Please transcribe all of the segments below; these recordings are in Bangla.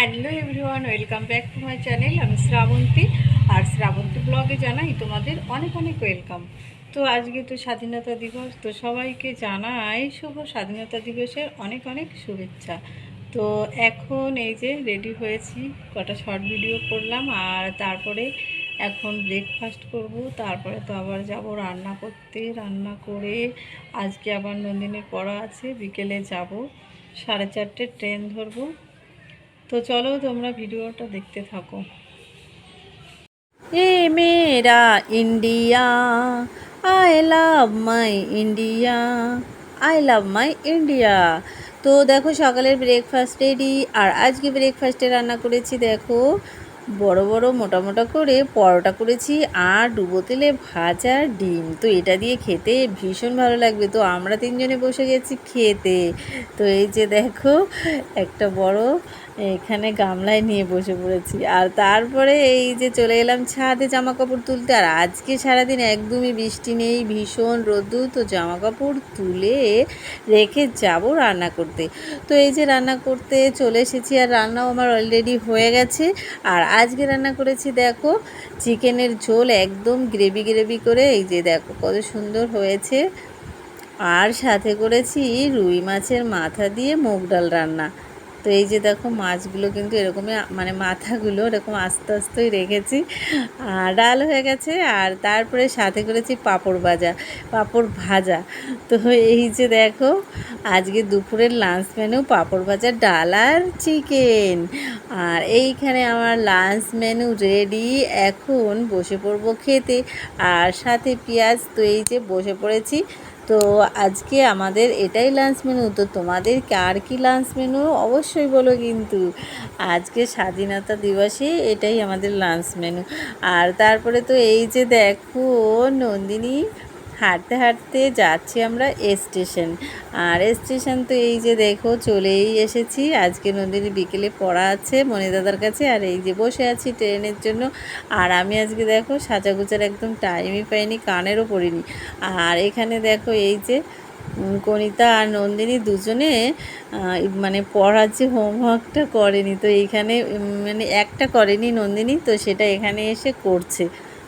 Hello everyone, welcome back to my channel. আমি শ্রাবন্তী, আর শ্রাবন্তী ব্লগে জানাই তোমাদের অনেক অনেক ওয়েলকাম। তো আজকে তো স্বাধীনতা দিবস, তো সবাইকে জানাই শুভ স্বাধীনতা দিবসের অনেক অনেক শুভেচ্ছা। তো এখন এই যে রেডি হয়েছি, কটা শর্ট ভিডিও করলাম, আর তারপরে এখন ব্রেকফাস্ট করব। তারপরে তো আবার যাব রান্না করতে। রান্না করে আজকে আবার নন্দিনীর পড়া আছে, বিকেলে যাব। সাড়ে চারটে ট্রেন ধরবো। তো চলো তোমরা ভিডিওটা দেখতে থাকো। এ মেরা India, I love my India, I love my India. তো দেখো সকালের ব্রেকফাস্ট রেডি আর আজকে ব্রেকফাস্টে রান্না করেছি দেখো, বড় বড় মোটা মোটা করে পরোটা করেছি আর ডুবো তেলে ভাজা ডিম। তো এটা দিয়ে খেতে ভীষণ ভালো লাগবে। তো আমরা তিনজনে বসে গেছি খেতে। তো এই যে দেখো, একটা বড় এখানে গামলায় নিয়ে বসে পড়েছি। আর তারপরে এই যে চলে এলাম ছাদে জামা কাপড় তুলতে। আর আজকে সারাদিন একদমই বৃষ্টি নেই, ভীষণ রোদ্দুর। তো জামা কাপড় তুলে রেখে যাব রান্না করতে। তো এই যে রান্না করতে চলে এসেছি আর রান্নাও আমার অলরেডি হয়ে গেছে। আর আজকে রান্না করেছি দেখো, চিকেনের ঝোল একদম গ্রেভি গ্রেভি করে। এই যে দেখো কত সুন্দর হয়েছে। আর সাথে করেছি রুই মাছের মাথা দিয়ে মুগ ডাল রান্না। তো এই যে দেখো মাছগুলো কিন্তু এরকমই মানে মাথাগুলো এরকম আস্তে আস্তেই রেখেছি। আর ডাল হয়ে গেছে আর তারপরে সাথে করেছি পাঁপড় ভাজা পাঁপড় ভাজা। তো এই যে দেখো আজকে দুপুরের লাঞ্চ মেনু পাঁপড় ভাজা, ডাল আর চিকেন আর এইখানে আমার লাঞ্চ মেনু রেডি এখন বসে পড়ব খেতে। আর সাথে পেঁয়াজ, তো এই যে বসে পড়েছি। তো আজকে আমাদের এটাই লাঞ্চ মেনু তো তোমাদের আর কি লাঞ্চ মেনু অবশ্যই বলো কিন্তু। আজকে স্বাধীনতা দিবসে এটাই আমাদের লাঞ্চ মেনু আর তারপরে তো এই যে দেখো, নন্দিনী হাঁটতে হাঁটতে যাচ্ছি আমরা স্টেশন আর স্টেশন তো এই যে দেখো, চলেই এসেছি। আজকে নন্দিনী বিকেলে পড়া আছে মণিদাদার কাছে। আর এই যে বসে আছি ট্রেনের জন্য। আর আমি আজকে দেখো, সাজাগুজার একদম টাইমই পাইনি, কানেরও পড়িনি। আর এখানে দেখো এই যে কণিতা আর নন্দিনী দুজনে মানে পড়ার যে হোমওয়ার্কটা করেনি। তো এইখানে মানে একটা করেনি নন্দিনী, তো সেটা এখানে এসে করছে।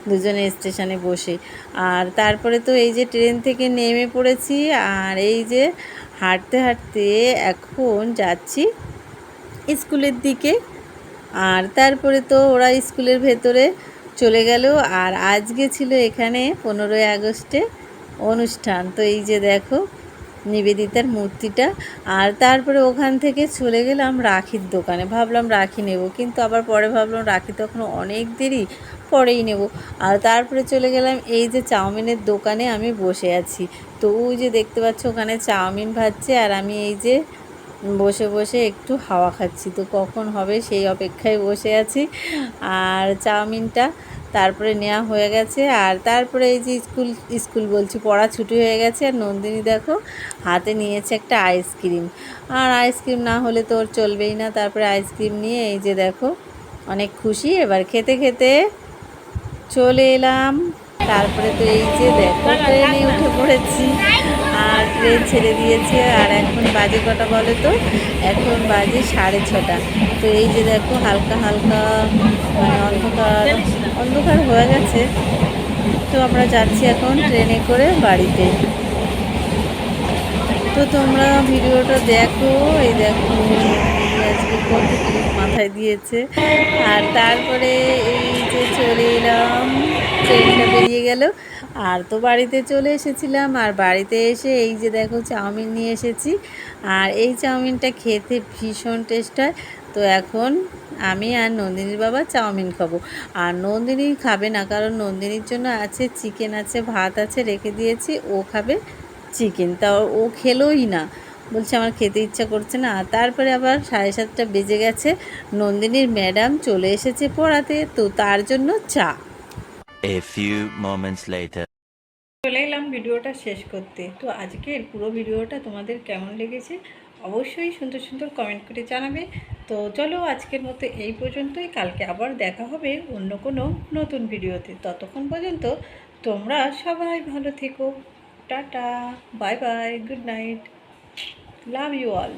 দুজনে স্টেশনে বসে। আর তারপরে তো এই যে ট্রেন থেকে নেমে পড়েছি, আর এই যে হাঁটতে হাঁটতে এখন যাচ্ছি স্কুলের দিকে। আর তারপরে তো ওরা স্কুলের ভেতরে চলে গেল, আর আজকে ছিল এখানে পনেরোই আগস্টে অনুষ্ঠান। তো এই যে দেখো নিবেদিতার মূর্তিটা। আর তারপরে ওখান থেকে চলে গেলাম রাখির দোকানে। ভাবলাম রাখি নেব, কিন্তু আবার পরে ভাবলাম রাখি তখন অনেক দেরি, পরেই নেব। আর তারপরে চলে গেলাম এই যে চাউমিনের দোকানে আমি বসে আছি। তো ওই যে দেখতে পাচ্ছ ওখানে চাউমিন ভাজছে, আর আমি এই যে বসে বসে একটু হাওয়া খাচ্ছি। তো কখন হবে সেই অপেক্ষায় বসে আছি। আর চাউমিনটা তারপরে নেওয়া হয়ে গেছে। আর তারপরে এই যে স্কুল স্কুল বলছি, পড়া ছুটি হয়ে গেছে। আর নন্দিনী দেখো, হাতে নিয়েছে একটা আইসক্রিম আর আইসক্রিম না হলে তো ওর চলবেই না। তারপরে আইসক্রিম নিয়ে এই যে দেখো, অনেক খুশি। এবার খেতে খেতে চলে এলাম। তারপরে তো এই যে দেখো ট্রেনে উঠে পড়েছি আর ট্রেন ছেড়ে দিয়েছে, আর এখন বাজে কটা বলে তো? এখন বাজে সাড়ে ছটা। তো এই যে দেখো, হালকা হালকা মানে অন্ধকার অন্ধকার হয়ে গেছে। তো আমরা যাচ্ছি এখন ট্রেনে করে বাড়িতে। তো তোমরা ভিডিওটা দেখো, এই দেখো আজকে কত ক্লিপ মাথায় দিয়েছে। আর তারপরে এই যে চলে এলাম ট্রেনটা বেরিয়ে গেল। আর তো বাড়িতে চলে এসেছিলাম, আর বাড়িতে এসে এই যে দেখো চাউমিন নিয়ে এসেছি। আর এই চাউমিনটা খেতে ভীষণ টেস্ট হয়। তো এখন আমি আর নন্দিনীর বাবা চাউমিন খাব। আর নন্দিনী খাবে না, কারণ নন্দিনীর জন্য আছে চিকেন আছে ভাত আছে, রেখে দিয়েছি, ও খাবে চিকেন তা ও খেলোই না। বলছে আমার খেতে ইচ্ছা করছে না। তারপরে আবার সাড়ে সাতটা বেজে গেছে, নন্দিনীর ম্যাডাম চলে এসেছে পড়াতে, তো তার জন্য চা। A few moments later. চলে এলাম ভিডিওটা শেষ করতে। তো আজকের পুরো ভিডিওটা তোমাদের কেমন লেগেছে অবশ্যই সুন্দর সুন্দর কমেন্ট করে জানাবে। তো চলো আজকের মতো এই পর্যন্তই। কালকে আবার দেখা হবে অন্য কোনো নতুন ভিডিওতে। ততক্ষণ পর্যন্ত তোমরা সবাই ভালো থেকো। Tata bye bye good night love you all